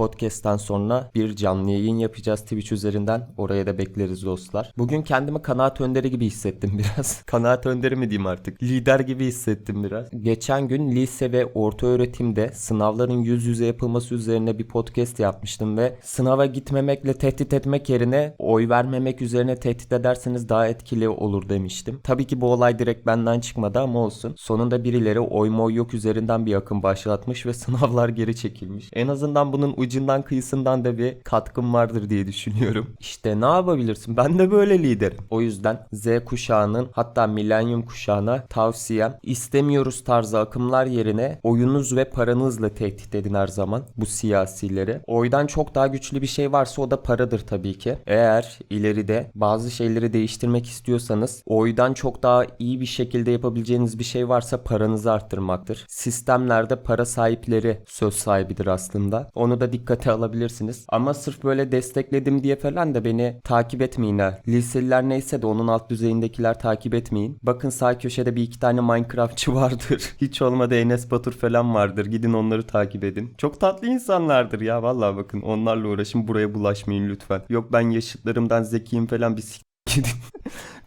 podcast'ten sonra bir canlı yayın yapacağız Twitch üzerinden. Oraya da bekleriz dostlar. Bugün kendimi kanaat önderi gibi hissettim biraz. kanaat önderi mi diyeyim artık? Lider gibi hissettim biraz. Geçen gün lise ve orta öğretimde sınavların yüz yüze yapılması üzerine bir podcast yapmıştım ve sınava gitmemekle tehdit etmek yerine oy vermemek üzerine tehdit ederseniz daha etkili olur demiştim. Tabii ki bu olay direkt benden çıkmadı ama olsun. Sonunda birileri oy moy yok üzerinden bir akım başlatmış ve sınavlar geri çekilmiş. En azından bunun ucundan kıyısından da bir katkım vardır diye düşünüyorum. İşte ne yapabilirsin? Ben de böyle liderim. O yüzden Z kuşağının hatta milenyum kuşağına tavsiyem istemiyoruz tarzı akımlar yerine oyunuz ve paranızla tehdit edin her zaman bu siyasileri. Oydan çok daha güçlü bir şey varsa o da paradır tabii ki. Eğer ileride bazı şeyleri değiştirmek istiyorsanız oydan çok daha iyi bir şekilde yapabileceğiniz bir şey varsa paranızı arttırmaktır. Sistemlerde para sahipleri söz sahibidir aslında. Onu da dikkate alabilirsiniz. Ama sırf böyle destekledim diye falan da beni takip etmeyin ha. Liseliler neyse de onun alt düzeyindekiler takip etmeyin. Bakın sağ köşede bir iki tane Minecraftçı vardır. Hiç olmadı Enes Batur falan vardır. Gidin onları takip edin. Çok tatlı insanlardır ya vallahi bakın onlarla uğraşın buraya bulaşmayın lütfen. Yok ben yaşıtlarımdan zekiyim falan bir s- gidin.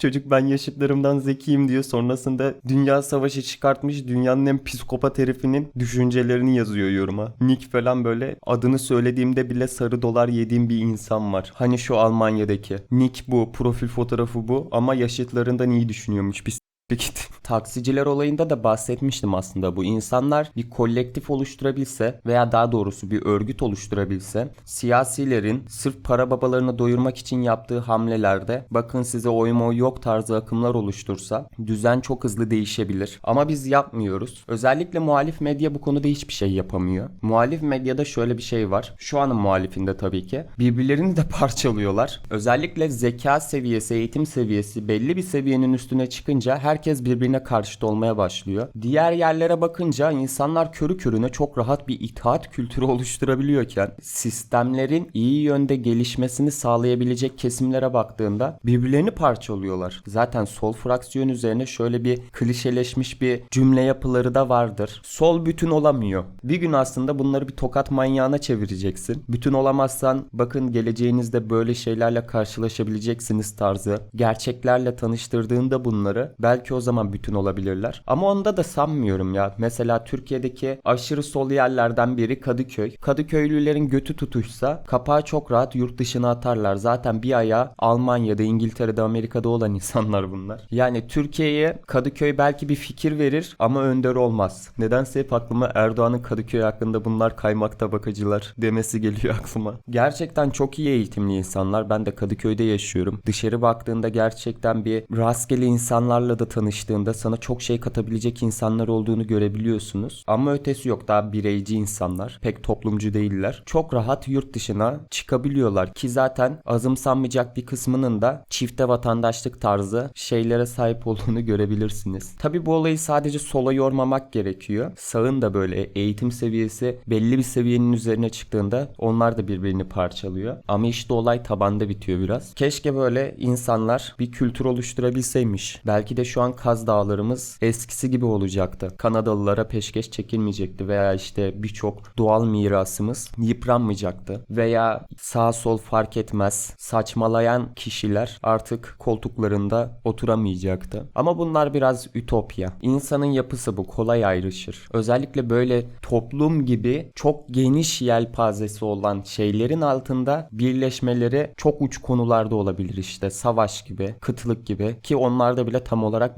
Çocuk ben yaşıtlarımdan zekiyim diyor. Sonrasında dünya savaşı çıkartmış dünyanın en psikopat herifinin düşüncelerini yazıyor yoruma. Nick falan böyle adını söylediğimde bile sarı dolar yediğim bir insan var. Hani şu Almanya'daki. Nick bu, profil fotoğrafı bu ama yaşıtlarından iyi düşünüyormuş. Bir git. Taksiciler olayında da bahsetmiştim aslında bu. insanlar bir kolektif oluşturabilse veya daha doğrusu bir örgüt oluşturabilse siyasilerin sırf para babalarını doyurmak için yaptığı hamlelerde bakın size oy moy yok tarzı akımlar oluştursa düzen çok hızlı değişebilir. Ama biz yapmıyoruz. Özellikle muhalif medya bu konuda hiçbir şey yapamıyor. Muhalif medyada şöyle bir şey var. Şu anın muhalifinde tabii ki. Birbirlerini de parçalıyorlar. Özellikle zeka seviyesi, eğitim seviyesi belli bir seviyenin üstüne çıkınca herkes birbirine karşıt olmaya başlıyor. Diğer yerlere bakınca insanlar körü körüne çok rahat bir itaat kültürü oluşturabiliyorken sistemlerin iyi yönde gelişmesini sağlayabilecek kesimlere baktığında birbirlerini parçalıyorlar. Zaten sol fraksiyon üzerine şöyle bir klişeleşmiş bir cümle yapıları da vardır. Sol bütün olamıyor. Bir gün aslında bunları bir tokat manyağına çevireceksin. Bütün olamazsan bakın geleceğinizde böyle şeylerle karşılaşabileceksiniz tarzı. Gerçeklerle tanıştırdığında bunları belki o zaman bütün olabilirler. Ama onda da sanmıyorum ya. Mesela Türkiye'deki aşırı sol yerlerden biri Kadıköy. Kadıköylülerin götü tutuşsa kapağı çok rahat yurt dışına atarlar. Zaten bir ayağı Almanya'da, İngiltere'de, Amerika'da olan insanlar bunlar. Yani Türkiye'ye Kadıköy belki bir fikir verir ama önder olmaz. Nedense hep aklıma Erdoğan'ın Kadıköy hakkında bunlar kaymakta bakıcılar demesi geliyor aklıma. Gerçekten çok iyi eğitimli insanlar. Ben de Kadıköy'de yaşıyorum. Dışarı baktığında gerçekten bir rastgele insanlarla da tanıştığında sana çok şey katabilecek insanlar olduğunu görebiliyorsunuz. Ama ötesi yok daha bireyci insanlar. Pek toplumcu değiller. Çok rahat yurt dışına çıkabiliyorlar ki zaten azımsanmayacak bir kısmının da çifte vatandaşlık tarzı şeylere sahip olduğunu görebilirsiniz. Tabi bu olayı sadece sola yormamak gerekiyor. Sağın da böyle eğitim seviyesi belli bir seviyenin üzerine çıktığında onlar da birbirini parçalıyor. Ama işte olay tabanda bitiyor biraz. Keşke böyle insanlar bir kültür oluşturabilseymiş. Belki de şu an Kaz Dağlarımız eskisi gibi olacaktı. Kanadalılara peşkeş çekilmeyecekti veya işte birçok doğal mirasımız yıpranmayacaktı. Veya sağ sol fark etmez saçmalayan kişiler artık koltuklarında oturamayacaktı. Ama bunlar biraz ütopya. İnsanın yapısı bu kolay ayrışır. Özellikle böyle toplum gibi çok geniş yelpazesi olan şeylerin altında birleşmeleri çok uç konularda olabilir işte. Savaş gibi, kıtlık gibi ki onlarda bile tam olarak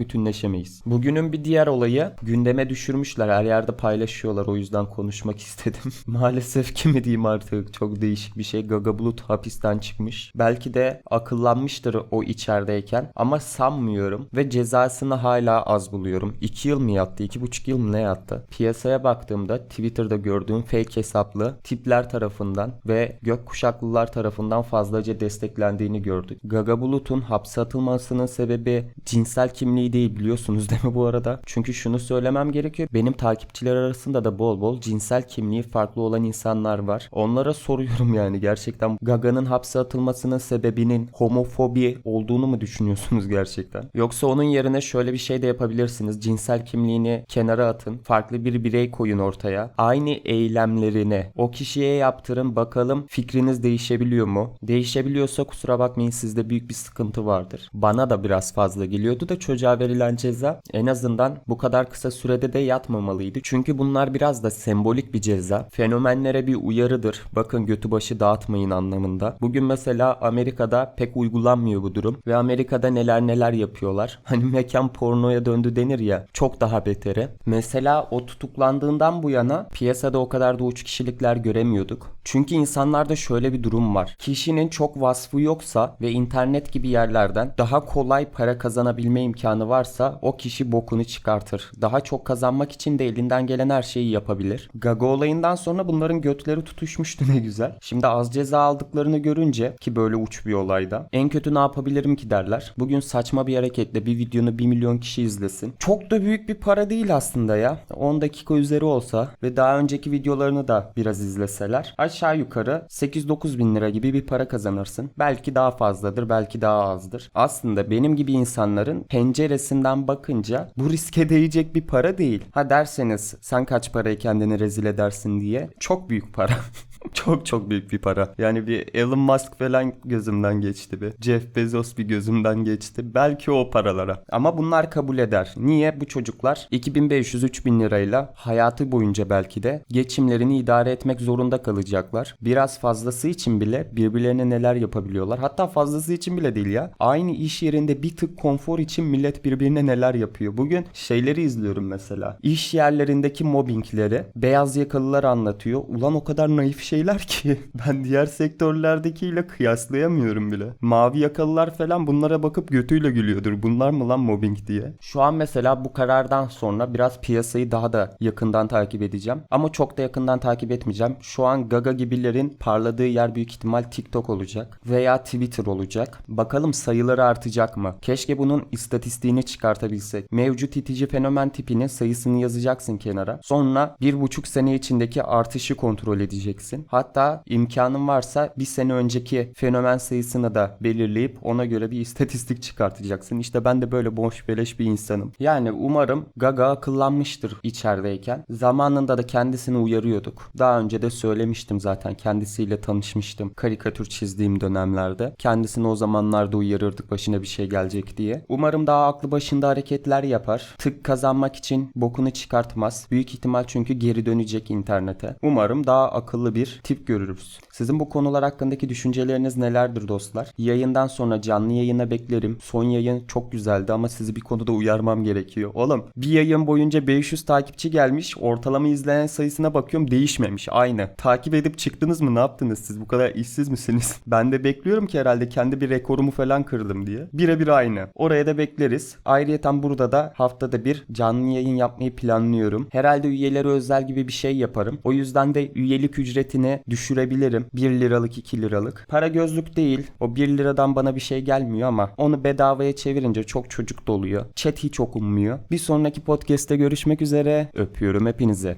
bütünleşemeyiz. Bugünün bir diğer olayı gündeme düşürmüşler. Her yerde paylaşıyorlar. O yüzden konuşmak istedim. Maalesef ki mi diyeyim artık çok değişik bir şey. Gaga Bulut hapisten çıkmış. Belki de akıllanmıştır o içerideyken ama sanmıyorum ve cezasını hala az buluyorum. 2 yıl mı yattı? 2,5 yıl mı ne yattı? Piyasaya baktığımda Twitter'da gördüğüm fake hesaplı tipler tarafından ve gökkuşaklılar tarafından fazlaca desteklendiğini gördük. Gaga Bulut'un hapse atılmasının sebebi cinsel kimliği değil biliyorsunuz biliyorsunuz değil mi bu arada? Çünkü şunu söylemem gerekiyor. Benim takipçiler arasında da bol bol cinsel kimliği farklı olan insanlar var. Onlara soruyorum yani gerçekten Gaga'nın hapse atılmasının sebebinin homofobi olduğunu mu düşünüyorsunuz gerçekten? Yoksa onun yerine şöyle bir şey de yapabilirsiniz. Cinsel kimliğini kenara atın. Farklı bir birey koyun ortaya. Aynı eylemlerini o kişiye yaptırın bakalım fikriniz değişebiliyor mu? Değişebiliyorsa kusura bakmayın sizde büyük bir sıkıntı vardır. Bana da biraz fazla geliyordu da çocuğa verilen ceza en azından bu kadar kısa sürede de yatmamalıydı. Çünkü bunlar biraz da sembolik bir ceza. Fenomenlere bir uyarıdır. Bakın götü başı dağıtmayın anlamında. Bugün mesela Amerika'da pek uygulanmıyor bu durum ve Amerika'da neler neler yapıyorlar. Hani mekan pornoya döndü denir ya çok daha beteri. Mesela o tutuklandığından bu yana piyasada o kadar da uç kişilikler göremiyorduk. Çünkü insanlarda şöyle bir durum var. Kişinin çok vasfı yoksa ve internet gibi yerlerden daha kolay para kazanabilme imkanı varsa o kişi bokunu çıkartır. Daha çok kazanmak için de elinden gelen her şeyi yapabilir. Gaga olayından sonra bunların götleri tutuşmuştu ne güzel. Şimdi az ceza aldıklarını görünce ki böyle uç bir olayda en kötü ne yapabilirim ki derler. Bugün saçma bir hareketle bir videonu 1 milyon kişi izlesin. Çok da büyük bir para değil aslında ya. 10 dakika üzeri olsa ve daha önceki videolarını da biraz izleseler aşağı yukarı 8-9 bin lira gibi bir para kazanırsın. Belki daha fazladır belki daha azdır. Aslında benim gibi insanların penceresinden bakınca bu riske değecek bir para değil. Ha derseniz sen kaç parayı kendini rezil edersin diye çok büyük para. çok çok büyük bir para. Yani bir Elon Musk falan gözümden geçti bir. Jeff Bezos bir gözümden geçti. Belki o paralara. Ama bunlar kabul eder. Niye? Bu çocuklar 2500-3000 lirayla hayatı boyunca belki de geçimlerini idare etmek zorunda kalacaklar. Biraz fazlası için bile birbirlerine neler yapabiliyorlar. Hatta fazlası için bile değil ya. Aynı iş yerinde bir tık konfor için millet birbirine neler yapıyor. Bugün şeyleri izliyorum mesela. İş yerlerindeki mobbingleri beyaz yakalılar anlatıyor. Ulan o kadar naif şeyler ki ben diğer sektörlerdekiyle kıyaslayamıyorum bile. Mavi yakalılar falan bunlara bakıp götüyle gülüyordur. Bunlar mı lan mobbing diye. Şu an mesela bu karardan sonra biraz piyasayı daha da yakından takip edeceğim. Ama çok da yakından takip etmeyeceğim. Şu an Gaga gibilerin parladığı yer büyük ihtimal TikTok olacak veya Twitter olacak. Bakalım sayıları artacak mı? Keşke bunun istatistiğini çıkartabilsek. Mevcut itici fenomen tipinin sayısını yazacaksın kenara. Sonra bir buçuk sene içindeki artışı kontrol edeceksin. Hatta imkanın varsa bir sene önceki fenomen sayısını da belirleyip ona göre bir istatistik çıkartacaksın. İşte ben de böyle boş beleş bir insanım. Yani umarım Gaga akıllanmıştır içerideyken. Zamanında da kendisini uyarıyorduk. Daha önce de söylemiştim zaten kendisiyle tanışmıştım. Karikatür çizdiğim dönemlerde. Kendisini o zamanlarda uyarırdık başına bir şey gelecek diye. Umarım daha aklı başında hareketler yapar. Tık kazanmak için bokunu çıkartmaz. Büyük ihtimal çünkü geri dönecek internete. Umarım daha akıllı bir tip görürüz. Sizin bu konular hakkındaki düşünceleriniz nelerdir dostlar? Yayından sonra canlı yayına beklerim. Son yayın çok güzeldi ama sizi bir konuda uyarmam gerekiyor. Oğlum bir yayın boyunca 500 takipçi gelmiş. Ortalama izleyen sayısına bakıyorum değişmemiş. Aynı. Takip edip çıktınız mı? Ne yaptınız siz? Bu kadar işsiz misiniz? Ben de bekliyorum ki herhalde kendi bir rekorumu falan kırdım diye. Birebir aynı. Oraya da bekleriz. Ayrıyeten burada da haftada bir canlı yayın yapmayı planlıyorum. Herhalde üyeleri özel gibi bir şey yaparım. O yüzden de üyelik ücretini düşürebilirim. 1 liralık 2 liralık. Para gözlük değil. O 1 liradan bana bir şey gelmiyor ama onu bedavaya çevirince çok çocuk doluyor. Chat hiç okunmuyor. Bir sonraki podcast'te görüşmek üzere. Öpüyorum hepinize.